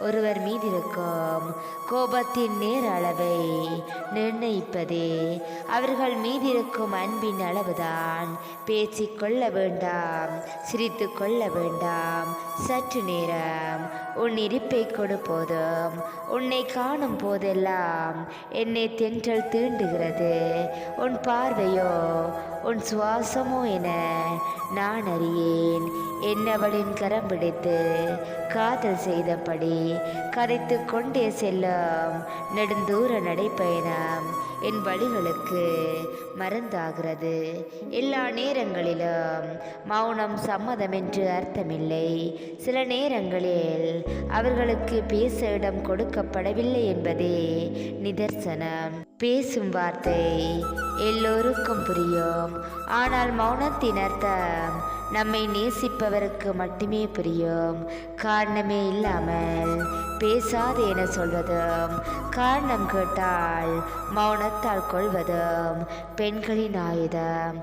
ஒருவர் மீதிருக்கும் கோபத்தின் நேர் அளவை நிர்ணயிப்பதே. அவர்கள் மீதிருக்கும் அன்பின் அளவுதான். பேசிக் கொள்ள வேண்டாம் சிரித்து கொள்ள வேண்டாம். சற்று நேரம் உன் இருப்பை கொடு போதும் உன்னை காணும் போதெல்லாம் என்னை தென்றல் தீண்டுகிறது. உன் பார்வையோ உன் சுவாசமோ என நான் அறியேன். என்னவளின் கரம் பிடித்து காதல் செய்தபடி கரைத்து கொண்டே செல்லும் நெடுந்தூர நடைப்பயணம் என் வழிகளுக்கு மருந்தாகிறது. எல்லா நேரங்களிலும் மௌனம் சம்மதம் என்று அர்த்தமில்லை. சில நேரங்களில் அவர்களுக்கு பேச இடம் கொடுக்கப்படவில்லை என்பதே நிதர்சனம். பேசும் வார்த்தை எல்லோருக்கும் புரியும். ஆனால் மௌனத்தின் அர்த்தம் நம்மை நேசிப்பவருக்கு மட்டுமே புரியும். காரணமே இல்லாமல் பேசாது என சொல்வதும் காரணம் கேட்டால் மௌனத்தால் கொள்வதும் பெண்களின் ஆயுதம்.